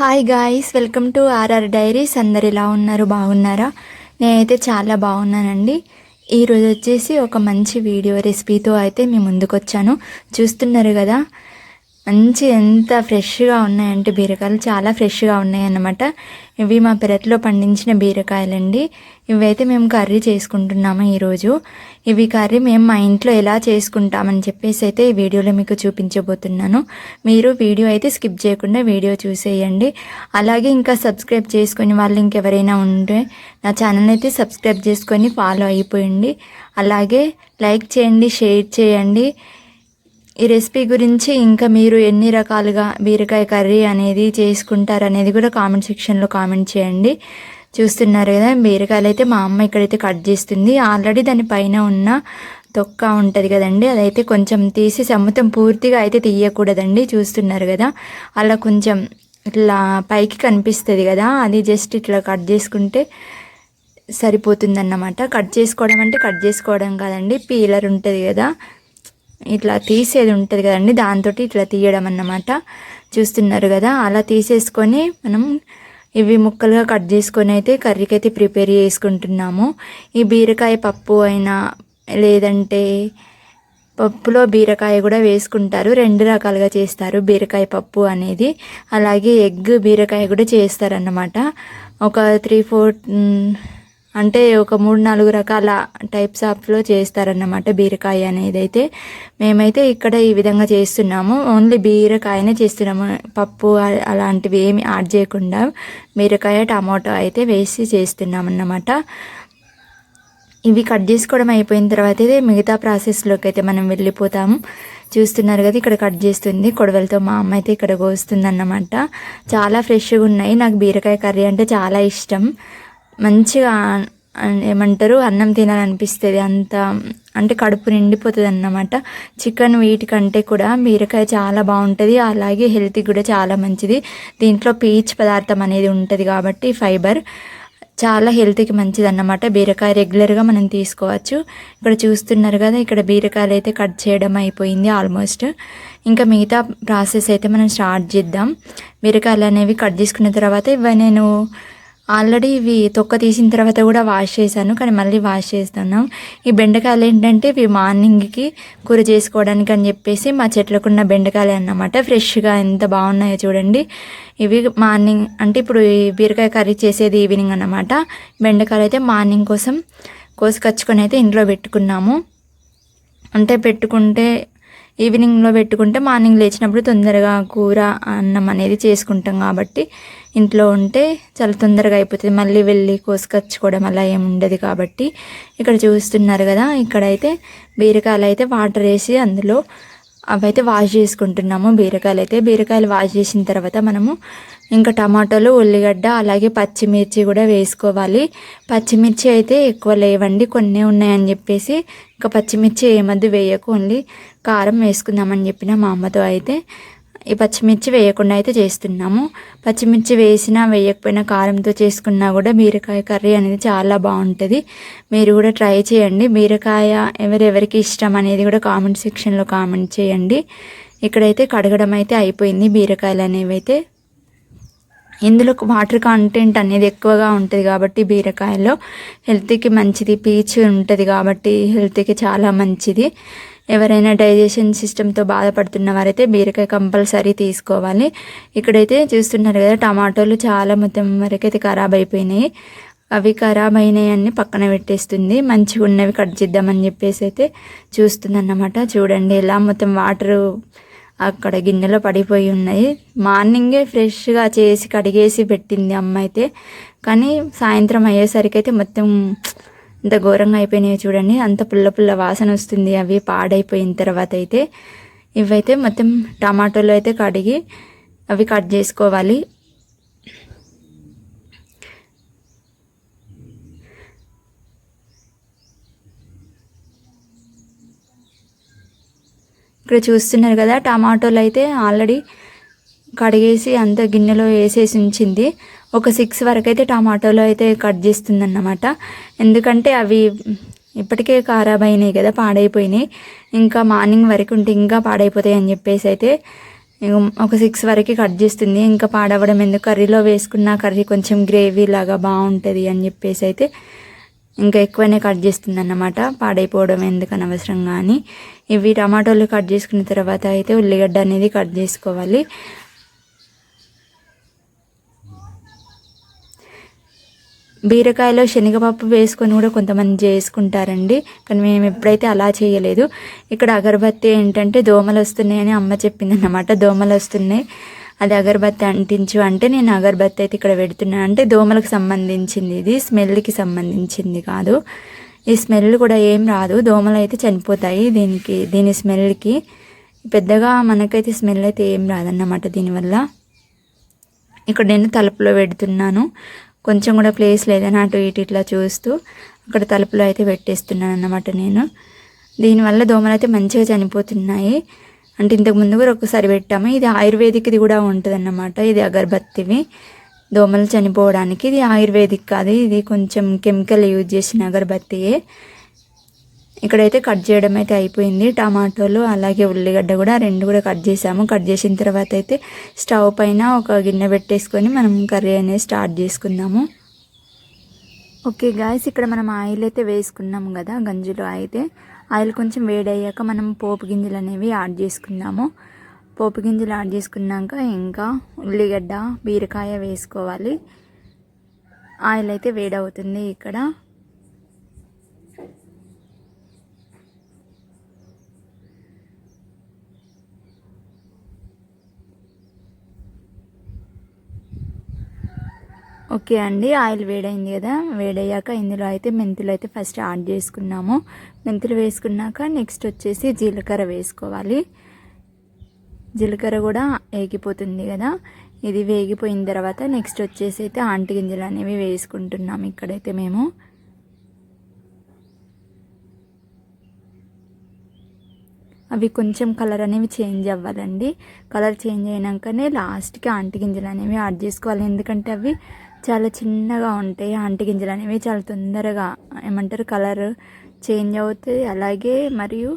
Hi guys welcome to RR diaries అందరు ఎలా ఉన్నారు? బాగున్నారా? నేనైతే చాలా బాగున్నానండి. ఈరోజు వచ్చేసి ఒక మంచి వీడియో రెసిపీతో అయితే మీ ముందుకు వచ్చాను చూస్తున్నారు కదా మంచి ఎంత ఫ్రెష్గా ఉన్నాయంటే బీరకాయలు చాలా ఫ్రెష్గా ఉన్నాయన్నమాట. ఇవి మా పెరట్లో పండించిన బీరకాయలండి. ఇవైతే మేము కర్రీ చేసుకుంటున్నాము ఈరోజు. ఇవి కర్రీ మేము మా ఇంట్లో ఎలా చేసుకుంటామని చెప్పేసి అయితే ఈ వీడియోలో మీకు చూపించబోతున్నాను. మీరు వీడియో అయితే స్కిప్ చేయకుండా వీడియో చూసేయండి. అలాగే ఇంకా సబ్స్క్రైబ్ చేసుకుని వాళ్ళు ఇంకెవరైనా ఉంటే నా ఛానల్ అయితే సబ్స్క్రైబ్ చేసుకొని ఫాలో అయిపోయండి. అలాగే లైక్ చేయండి షేర్ చేయండి. ఈ రెసిపీ గురించి ఇంకా మీరు ఎన్ని రకాలుగా బీరకాయ కర్రీ అనేది చేసుకుంటారు అనేది కూడా కామెంట్ సెక్షన్లో కామెంట్ చేయండి. చూస్తున్నారు కదా బీరకాయలు అయితే మా అమ్మ ఇక్కడైతే కట్ చేస్తుంది. ఆల్రెడీ దాని పైన ఉన్న తొక్క ఉంటుంది కదండి అదైతే కొంచెం తీసి సముతం పూర్తిగా అయితే తీయకూడదండి. చూస్తున్నారు కదా అలా కొంచెం ఇట్లా పైకి కనిపిస్తుంది కదా అది జస్ట్ ఇట్లా కట్ చేసుకుంటే సరిపోతుందన్నమాట. కట్ చేసుకోవడం అంటే కట్ చేసుకోవడం కాదండి పీలర్ ఉంటుంది కదా. ఇట్లా తీసేది ఉంటుంది కదండి దాంతో ఇట్లా తీయడం అన్నమాట. చూస్తున్నారు కదా అలా తీసేసుకొని మనం ఇవి ముక్కలుగా కట్ చేసుకొని అయితే కర్రీకి అయితే ప్రిపేర్ చేసుకుంటున్నాము. ఈ బీరకాయ పప్పు అయినా లేదంటే పప్పులో బీరకాయ కూడా వేసుకుంటారు. రెండు రకాలుగా చేస్తారు బీరకాయ పప్పు అనేది. అలాగే ఎగ్ బీరకాయ కూడా చేస్తారన్నమాట. ఒక త్రీ ఫోర్ అంటే ఒక మూడు నాలుగు రకాల టైప్స్ ఆఫ్లో చేస్తారన్నమాట బీరకాయ అనేది అయితే మేమైతే ఇక్కడ ఈ విధంగా చేస్తున్నాము. ఓన్లీ బీరకాయనే చేస్తున్నాము. పప్పు అలాంటివి ఏమి యాడ్ చేయకుండా బీరకాయ టమాటో అయితే వేసి చేస్తున్నాం అన్నమాట ఇవి కట్ చేసుకోవడం అయిపోయిన తర్వాత అయితే మిగతా ప్రాసెస్లోకి అయితే మనం వెళ్ళిపోతాము. చూస్తున్నారు కదా ఇక్కడ కట్ చేస్తుంది. కొడవలతో మా అమ్మ అయితే ఇక్కడ కోస్తుందన్నమాట. చాలా ఫ్రెష్గా ఉన్నాయి. నాకు బీరకాయ కర్రీ అంటే చాలా ఇష్టం. మంచిగా ఏమంటారు అన్నం తినాలనిపిస్తుంది. అంత అంటే కడుపు నిండిపోతుంది అన్నమాట చికెన్ వీటికంటే కూడా బీరకాయ చాలా బాగుంటుంది. అలాగే హెల్త్కి కూడా చాలా మంచిది. దీంట్లో పీచ్ పదార్థం అనేది ఉంటుంది కాబట్టి ఫైబర్ చాలా హెల్త్కి మంచిది అన్నమాట బీరకాయ రెగ్యులర్గా మనం తీసుకోవచ్చు. ఇక్కడ చూస్తున్నారు కదా ఇక్కడ బీరకాయలు అయితే కట్ చేయడం అయిపోయింది ఆల్మోస్ట్. ఇంకా మిగతా ప్రాసెస్ అయితే మనం స్టార్ట్ చేద్దాం. బీరకాయలు అనేవి కట్ చేసుకున్న తర్వాత ఇవి నేను ఆల్రెడీ ఇవి తొక్క తీసిన తర్వాత కూడా వాష్ చేశాను కానీ మళ్ళీ వాష్ చేస్తున్నాం ఈ బెండకాయలు ఏంటంటే ఇవి మార్నింగ్కి కూర చేసుకోవడానికి అని చెప్పేసి మా చెట్లకున్న బెండకాయలు అన్నమాట. ఫ్రెష్గా ఎంత బాగున్నాయో చూడండి. ఇవి మార్నింగ్ అంటే ఇప్పుడు ఈ బీరకాయ కర్రీ చేసేది ఈవినింగ్ అన్నమాట. బెండకాయలు అయితే మార్నింగ్ కోసం కోసుకొచ్చుకొని అయితే ఇంట్లో పెట్టుకున్నాము. అంటే పెట్టుకుంటే ఈవినింగ్లో పెట్టుకుంటే మార్నింగ్ లేచినప్పుడు తొందరగా కూర అన్నం అనేది చేసుకుంటాం కాబట్టి ఇంట్లో ఉంటే చాలా తొందరగా అయిపోతుంది. మళ్ళీ వెళ్ళి కోసుకొచ్చుకోవడం అలా ఏమి ఉండదు కాబట్టి ఇక్కడ చూస్తున్నారు కదా ఇక్కడైతే బీరకాయలు అయితే వాటర్ వేసి అందులో అవైతే వాష్ చేసుకుంటున్నాము. బీరకాయలు అయితే బీరకాయలు వాష్ చేసిన తర్వాత మనము ఇంకా టమాటాలు ఉల్లిగడ్డ అలాగే పచ్చిమిర్చి కూడా వేసుకోవాలి. పచ్చిమిర్చి అయితే ఎక్కువ లేవండి కొన్ని ఉన్నాయని చెప్పేసి ఇంకా పచ్చిమిర్చి ఏమద్దు వేయకు ఓన్లీ కారం వేసుకుందామని చెప్పిన మా అమ్మతో అయితే ఈ పచ్చిమిర్చి వేయకుండా అయితే చేస్తున్నాము. పచ్చిమిర్చి వేసినా వేయకపోయినా కారంతో చేసుకున్నా కూడా బీరకాయ కర్రీ అనేది చాలా బాగుంటుంది. మీరు కూడా ట్రై చేయండి. బీరకాయ ఎవరెవరికి ఇష్టం అనేది కూడా కామెంట్ సెక్షన్లో కామెంట్ చేయండి. ఇక్కడైతే కడగడం అయితే అయిపోయింది బీరకాయలు అనేవి అయితే ఇందులో వాటర్ కంటెంట్ అనేది ఎక్కువగా ఉంటుంది కాబట్టి బీరకాయలో హెల్త్కి మంచిది పీచు ఉంటుంది కాబట్టి హెల్త్కి చాలా మంచిది. ఎవరైనా డైజెషన్ సిస్టమ్తో బాధపడుతున్న వారైతే బీరకాయ కంపల్సరీ తీసుకోవాలి. ఇక్కడైతే చూస్తున్నారు కదా టమాటోలు చాలా మొత్తం వరకైతే ఖరాబ్ అయిపోయినాయి. అవి ఖరాబ్ అయినాయన్ని పక్కన పెట్టేస్తుంది. మంచిగా ఉన్నవి కట్ చేద్దామని చెప్పేసి అయితే చూస్తుందన్నమాట. చూడండి ఎలా మొత్తం వాటరు అక్కడ గిన్నెలో పడిపోయి ఉన్నాయి. మార్నింగే ఫ్రెష్గా చేసి కడిగేసి పెట్టింది అమ్మ అయితే. కానీ సాయంత్రం అయ్యేసరికి అయితే మొత్తం ఇంత ఘోరంగా అయిపోయినాయి చూడండి. అంత పుల్ల పుల్ల వాసన వస్తుంది. అవి పాడైపోయిన తర్వాత అయితే ఇవైతే మొత్తం టమాటోలు అయితే కడిగి అవి కట్ చేసుకోవాలి. ఇక్కడ చూస్తున్నారు కదా టమాటోలు అయితే ఆల్రెడీ కడిగేసి అంత గిన్నెలో వేసేసి ఉంచింది. ఒక సిక్స్ వరకు అయితే టమాటోలో అయితే కట్ చేస్తుంది అన్నమాట ఎందుకంటే అవి ఇప్పటికే ఖరాబ్ అయినాయి కదా పాడైపోయినాయి. ఇంకా మార్నింగ్ వరకు ఉంటే ఇంకా పాడైపోతాయి అని చెప్పేసి అయితే ఒక సిక్స్ వరకు కట్ చేస్తుంది. ఇంకా పాడవడం ఎందుకు? కర్రీలో వేసుకున్న కర్రీ కొంచెం గ్రేవీ లాగా బాగుంటుంది అని చెప్పేసి అయితే ఇంకా ఎక్కువనే కట్ చేస్తుంది అన్నమాట పాడైపోవడం ఎందుకు అనవసరంగా కానీ ఇవి టమాటోలు కట్ చేసుకున్న తర్వాత అయితే ఉల్లిగడ్డ అనేది కట్ చేసుకోవాలి. బీరకాయలో శనగపప్పు వేసుకొని కూడా కొంతమంది చేసుకుంటారండి. కానీ మేము ఎప్పుడైతే అలా చేయలేదు. ఇక్కడ అగరబత్తి ఏంటంటే దోమలు వస్తున్నాయని అమ్మ చెప్పింది అన్నమాట దోమలు వస్తున్నాయి. అది అగరబత్తి అంటించు అంటే నేను అగరబత్తి అయితే ఇక్కడ పెడుతున్నాను అంటే దోమలకు సంబంధించింది ఇది. స్మెల్కి సంబంధించింది కాదు. ఈ స్మెల్ కూడా ఏం రాదు. దోమలు అయితే చనిపోతాయి దీనికి దీని స్మెల్కి. పెద్దగా మనకైతే స్మెల్ అయితే ఏం రాదన్నమాట దీనివల్ల. ఇక్కడ నేను తలుపులో పెడుతున్నాను. కొంచెం కూడా ప్లేస్ లేదని అటు ఇటు ఇట్లా చూస్తూ అక్కడ తలుపులో అయితే పెట్టేస్తున్నాను అన్నమాట నేను. దీనివల్ల దోమలు అయితే మంచిగా చనిపోతున్నాయి. అంటే ఇంతకు ముందు కూడా ఒకసారి పెట్టాము. ఇది ఆయుర్వేదిక్ది కూడా ఉంటుంది అన్నమాట ఇది అగరబత్తివి. దోమలు చనిపోవడానికి ఇది ఆయుర్వేదిక్ కాదు. ఇది కొంచెం కెమికల్ యూజ్ చేసిన అగరబత్తియే. ఇక్కడైతే కట్ చేయడం అయితే అయిపోయింది. టమాటోలు అలాగే ఉల్లిగడ్డ కూడా రెండు కూడా కట్ చేసాము. కట్ చేసిన తర్వాత అయితే స్టవ్ పైన ఒక గిన్నె పెట్టేసుకొని మనం కర్రీ అనేది స్టార్ట్ చేసుకుందాము. ఓకే గాయస్ ఇక్కడ మనం ఆయిల్ అయితే వేసుకున్నాం కదా గంజులో అయితే. ఆయిల్ కొంచెం వేడయ్యాక మనం పోపు గింజలు అనేవి యాడ్ చేసుకుందాము. పోపు గింజలు యాడ్ చేసుకున్నాక ఇంకా ఉల్లిగడ్డ బీరకాయ వేసుకోవాలి. ఆయిల్ అయితే వేడవుతుంది ఇక్కడ. ఓకే అండి ఆయిల్ వేడైంది కదా వేడయ్యాక ఇందులో అయితే మెంతులు అయితే ఫస్ట్ యాడ్ చేసుకున్నాము. మెంతులు వేసుకున్నాక నెక్స్ట్ వచ్చేసి జీలకర్ర వేసుకోవాలి. జీలకర్ర కూడా వేగిపోతుంది కదా ఇది వేగిపోయిన తర్వాత నెక్స్ట్ వచ్చేసి అయితే ఆంటి గింజలు అనేవి వేసుకుంటున్నాము ఇక్కడైతే మేము. అవి కొంచెం కలర్ అనేవి చేంజ్ అవ్వాలండి. కలర్ చేంజ్ అయినాకనే లాస్ట్కి ఆంటి గింజలు అనేవి యాడ్ చేసుకోవాలి. ఎందుకంటే అవి చాలా చిన్నగా ఉంటాయి. అంటి గింజలు అనేవి చాలా తొందరగా ఏమంటారు కలర్ చేంజ్ అవుతాయి. అలాగే మరియు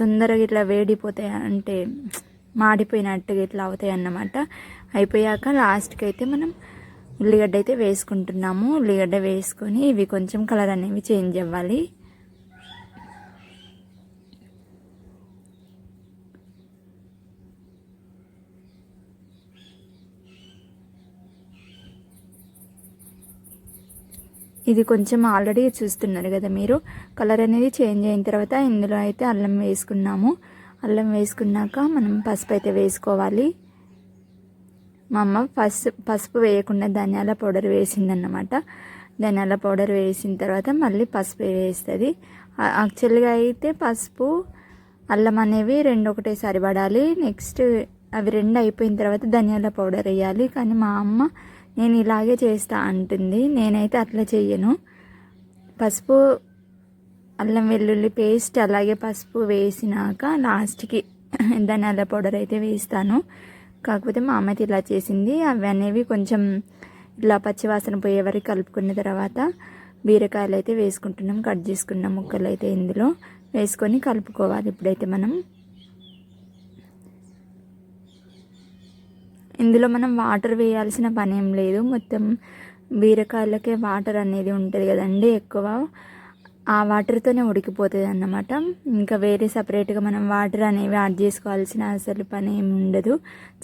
తొందరగా ఇట్లా వేడిపోతాయి అంటే మాడిపోయినట్టుగా ఇట్లా అవుతాయి అన్నమాట. అయిపోయాక లాస్ట్కి అయితే మనం ఉల్లిగడ్డ అయితే వేసుకుంటున్నాము. ఉల్లిగడ్డ వేసుకొని ఇవి కొంచెం కలర్ అనేవి చేంజ్ అవ్వాలి. ఇది కొంచెం ఆల్రెడీ చూస్తున్నారు కదా మీరు. కలర్ అనేది చేంజ్ అయిన తర్వాత ఇందులో అయితే అల్లం వేసుకున్నాము. అల్లం వేసుకున్నాక మనం పసుపు అయితే వేసుకోవాలి. మా అమ్మ పసుపు పసుపు వేయకుండా ధనియాల పౌడర్ వేసిందన్నమాట. ధనియాల పౌడర్ వేసిన తర్వాత మళ్ళీ పసుపు వేస్తుంది. యాక్చువల్గా అయితే పసుపు అల్లం అనేవి రెండు ఒకటేసారి పడాలి నెక్స్ట్ అవి రెండు అయిపోయిన తర్వాత ధనియాల పౌడర్ వేయాలి. కానీ మా అమ్మ నేను ఇలాగే చేస్తా అంటుంది. నేనైతే అట్లా చెయ్యను. పసుపు అల్లం వెల్లుల్లి పేస్ట్ అలాగే పసుపు వేసినాక లాస్ట్కి ధనియాల పౌడర్ అయితే వేస్తాను. కాకపోతే మా అమ్మ అయితే ఇలా చేసింది. అవి అనేవి కొంచెం ఇలా పచ్చివాసన పోయే వరకు కలుపుకున్న తర్వాత బీరకాయలు అయితే వేసుకుంటున్నాం. కట్ చేసుకున్న ముక్కలు అయితే ఇందులో వేసుకొని కలుపుకోవాలి. ఇప్పుడైతే మనం ఇందులో మనం వాటర్ వేయాల్సిన పని ఏం లేదు. మొత్తం బీరకాయలకే వాటర్ అనేది ఉంటుంది కదండి ఎక్కువ. ఆ వాటర్తోనే ఉడికిపోతుంది అన్నమాట ఇంకా వేరే సపరేట్గా మనం వాటర్ అనేవి యాడ్ చేసుకోవాల్సిన అసలు పని ఏమి ఉండదు.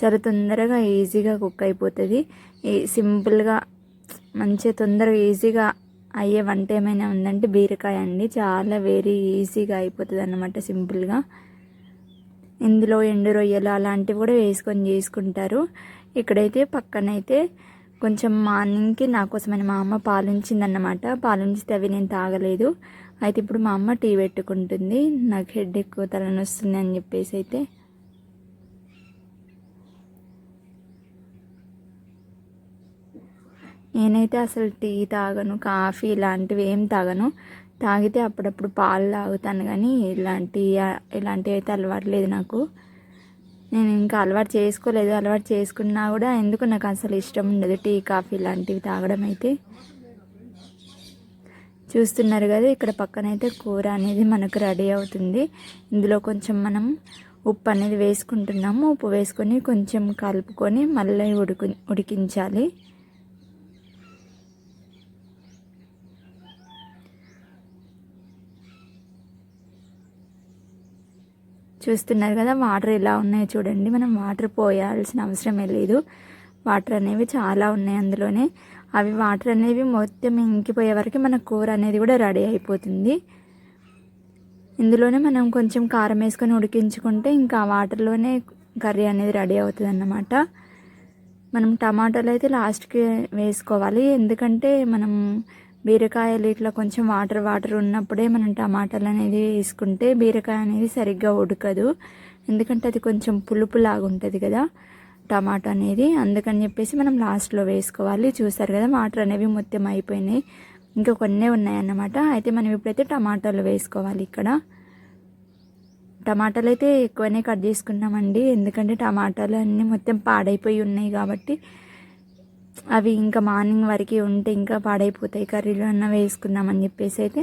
చాలా తొందరగా ఈజీగా కుక్ అయిపోతుంది. సింపుల్గా మంచిగా తొందరగా ఈజీగా అయ్యే వంట ఏమైనా ఉందంటే బీరకాయ అండి. చాలా వెరీ ఈజీగా అయిపోతుంది అన్నమాట సింపుల్గా. ఇందులో ఎండు రొయ్యలు అలాంటివి కూడా వేసుకొని చేసుకుంటారు. ఇక్కడైతే పక్కనైతే కొంచెం మార్నింగ్కి నా కోసమని మా అమ్మ పాలించిందన్నమాట. పాలించితే అవి నేను తాగలేదు. అయితే ఇప్పుడు మా అమ్మ టీ పెట్టుకుంటుంది. నాకు హెడ్ ఎక్కువ తలనొస్తుంది అని చెప్పేసి అయితే. నేనైతే అసలు టీ తాగను కాఫీ ఇలాంటివి ఏం తాగను. తాగితే అప్పుడప్పుడు పాలు తాగుతాను కానీ ఇలాంటి ఇలాంటివి అయితే అలవాటు లేదు నాకు. నేను ఇంకా అలవాటు చేసుకోలేదు. అలవాటు చేసుకున్నా కూడా ఎందుకు నాకు అసలు ఇష్టం ఉండదు టీ కాఫీ లాంటివి తాగడం అయితే. చూస్తున్నారు కదా ఇక్కడ పక్కన అయితే కూర అనేది మనకు రెడీ అవుతుంది. ఇందులో కొంచెం మనం ఉప్పు అనేది వేసుకుంటున్నాము. ఉప్పు వేసుకొని కొంచెం కలుపుకొని మళ్ళీ ఉడికి ఉడికించాలి. చూస్తున్నారు కదా వాటర్ ఎలా ఉన్నాయో చూడండి. మనం వాటర్ పోయాల్సిన అవసరమే లేదు. వాటర్ అనేవి చాలా ఉన్నాయి అందులోనే. అవి వాటర్ అనేవి మొత్తం ఇంకిపోయే వరకు మన కూర అనేది కూడా రెడీ అయిపోతుంది. ఇందులోనే మనం కొంచెం కారం వేసుకొని ఉడికించుకుంటే ఇంకా వాటర్లోనే కర్రీ అనేది రెడీ అవుతుంది అన్నమాట మనం టమాటాలు అయితే లాస్ట్కి వేసుకోవాలి. ఎందుకంటే మనం బీరకాయలు ఇట్లా కొంచెం వాటర్ వాటర్ ఉన్నప్పుడే మనం టమాటాలు అనేది వేసుకుంటే బీరకాయ అనేది సరిగ్గా ఉడకదు. ఎందుకంటే అది కొంచెం పులుపు లాగా ఉంటుంది కదా టమాటా అనేది. అందుకని చెప్పేసి మనం లాస్ట్లో వేసుకోవాలి. చూసారు కదా వాటర్ అనేవి మొత్తం అయిపోయినాయి. ఇంకా కొన్ని ఉన్నాయన్నమాట. అయితే మనం ఇప్పుడైతే టమాటాలు వేసుకోవాలి ఇక్కడ. టమాటాలు అయితే ఎక్కువనే కట్ చేసుకున్నామండి. ఎందుకంటే టమాటాలు అన్నీ మొత్తం పాడైపోయి ఉన్నాయి కాబట్టి అవి ఇంకా మార్నింగ్ వరకు ఉంటే ఇంకా పాడైపోతాయి. కర్రీలో అన్న వేసుకుందామని చెప్పేసి అయితే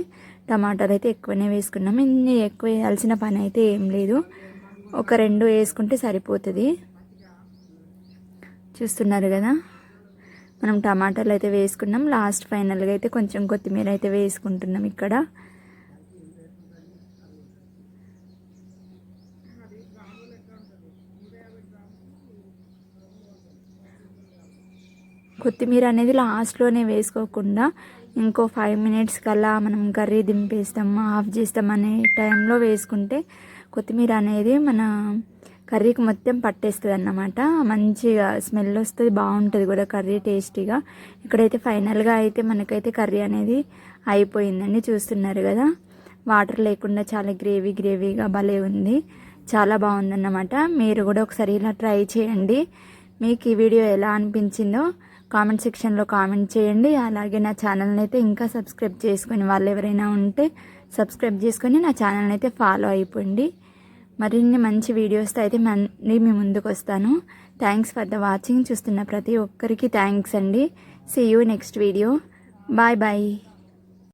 టమాటాలు అయితే ఎక్కువనే వేసుకున్నాం. ఇన్ని ఎక్కువ వేయాల్సిన పని అయితే ఏం లేదు. ఒక రెండు వేసుకుంటే సరిపోతుంది. చూస్తున్నారు కదా? మనం టమాటాలు అయితే వేసుకున్నాం. లాస్ట్ ఫైనల్గా అయితే కొంచెం కొత్తిమీర అయితే వేసుకుంటున్నాం ఇక్కడ. కొత్తిమీర అనేది లాస్ట్లోనే వేసుకోకుండా ఇంకో ఫైవ్ మినిట్స్ కల్లా మనం కర్రీ దింపేస్తాం ఆఫ్ చేస్తాం అనే టైంలో వేసుకుంటే కొత్తిమీర అనేది మన కర్రీకి మొత్తం పట్టేస్తుంది అన్నమాట మంచిగా స్మెల్ వస్తుంది బాగుంటుంది కూడా కర్రీ టేస్టీగా. ఇక్కడైతే ఫైనల్గా అయితే మనకైతే కర్రీ అనేది అయిపోయిందండి చూస్తున్నారు కదా. వాటర్ లేకుండా చాలా గ్రేవీ గ్రేవీగా భలే ఉంది. చాలా బాగుందన్నమాట. మీరు కూడా ఒకసారి ఇలా ట్రై చేయండి. మీకు ఈ వీడియో ఎలా అనిపించిందో కామెంట్ సెక్షన్లో కామెంట్ చేయండి. అలాగే నా ఛానల్ని అయితే ఇంకా సబ్స్క్రైబ్ చేసుకుని వాళ్ళు ఎవరైనా ఉంటే సబ్స్క్రైబ్ చేసుకొని నా ఛానల్ని అయితే ఫాలో అయిపోండి. మరిన్ని మంచి వీడియోస్తో అయితే మళ్ళీ మీ ముందుకు వస్తాను. థ్యాంక్స్ ఫర్ ద వాచింగ్ చూస్తున్న ప్రతి ఒక్కరికి థ్యాంక్స్ అండి. See you next video bye bye